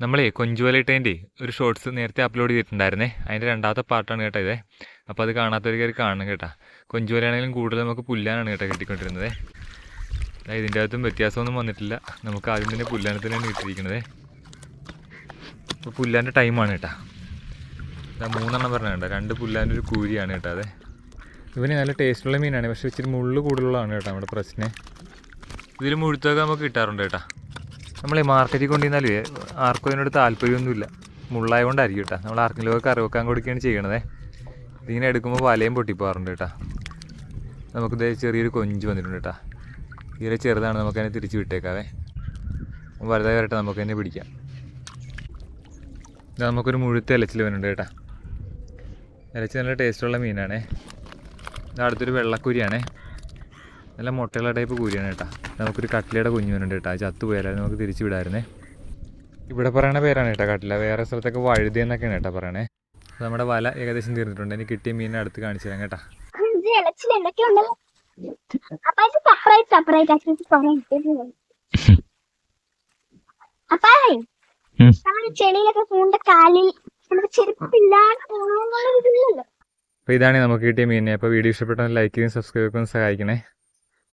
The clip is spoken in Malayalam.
നമ്മളേ കൊഞ്ചുവലയിട്ടതിന്റെ ഒരു ഷോർട്സ് നേരത്തെ അപ്ലോഡ് ചെയ്തിട്ടുണ്ടായിരുന്നേ. അതിന്റെ രണ്ടാമത്തെ പാർട്ടാണ് കേട്ടോ ഇതേ. അപ്പോൾ അത് കാണാത്തവർ കയറി കാണണം കേട്ടോ. കൊഞ്ചുവലയാണെങ്കിലും കൂടുതൽ നമുക്ക് പുല്ലാനാണ് കേട്ടോ കിട്ടിക്കൊണ്ടിരുന്നത്. ഇതിന്റെ അകത്തും വ്യത്യാസമൊന്നും വന്നിട്ടില്ല. നമുക്ക് ആദ്യം തന്നെ പുല്ലാനെ തന്നെയാണ് കിട്ടിയിരിക്കുന്നത് ഇപ്പോൾ പുല്ലാന്റെ ടൈമാണ് കേട്ടോ. മൂന്നെണ്ണം മൂന്നെണ്ണം കേട്ടോ രണ്ട് പുല്ലാന്റെ ഒരു കൂരിയാണ് കേട്ടോ അതെ. ഇവന് നല്ല ടേസ്റ്റുള്ള മീനാണ്. പക്ഷേ ഇച്ചിരി മുള്ളു കൂടുതലുള്ളതാണ് കേട്ടോ നമ്മുടെ പ്രശ്നം. ഇതിൽ മുഴുത്തൊക്കെ നമുക്ക് കിട്ടാറുണ്ട് കേട്ടോ. നമ്മൾ മാർക്കറ്റിൽ കൊണ്ടുവന്നാലേ ആർക്കും അതിനോട് താല്പര്യമൊന്നുമില്ല. മുള്ളായതുകൊണ്ടായിരിക്കും കേട്ടോ. നമ്മൾ ആർക്കെങ്കിലും കറി വെക്കാൻ കൊടുക്കുകയാണ് ചെയ്യണത്. ഇതിങ്ങനെ എടുക്കുമ്പോൾ വലയും പൊട്ടിപ്പോകാറുണ്ട് കേട്ടോ. നമുക്കിത് ചെറിയൊരു കൊഞ്ച് വന്നിട്ടുണ്ട് കേട്ടോ. തീരെ ചെറുതാണ് നമുക്ക് അതിനെ തിരിച്ച് വിട്ടേക്കാവേ. വലുതായി വരട്ടെ നമുക്ക് തന്നെ പിടിക്കാം. ഇത് നമുക്കൊരു മുഴുത്ത ഇലച്ചിൽ വരുന്നുണ്ട് കേട്ടോ. ഇലച്ചി നല്ല ടേസ്റ്റുള്ള മീനാണേ. ഇത് അടുത്തൊരു വെള്ളക്കുരിയാണേ. നല്ല മുട്ടയുള്ള ടൈപ്പ് കൂരിയാണ് കേട്ടോ. നമുക്കൊരു കട്ടിലയുടെ കുഞ്ഞു വരുന്നുണ്ട് കേട്ടോ. ആ ചത്തു പോയാലും നമുക്ക് തിരിച്ചു വിടായിരുന്നേ ഇവിടെ പറയണ പേരാണ് കേട്ടോ കട്ടില വേറെ സ്ഥലത്തൊക്കെ വഴുതി എന്നൊക്കെയാണ് കേട്ടോ പറയണേ. നമ്മുടെ വല ഏകദേശം തീർന്നിട്ടുണ്ട്. എനിക്ക് കിട്ടിയ മീനിനെ അടുത്ത് കാണിച്ചു തരാം കേട്ടോ. ചെളിയിലൊക്കെ പൂണ്ട കാലിൽ പോകണമെന്നുള്ളൊരിതില്ലല്ലോ അപ്പോൾ ഇതാണ് നമുക്ക് കിട്ടിയ മീനിനെ. അപ്പോൾ വീഡിയോ ഇഷ്ടപ്പെട്ടാൽ ലൈക്ക് ചെയ്യും സബ്സ്ക്രൈബ് ചെയ്യാൻ സഹായിക്കണേ.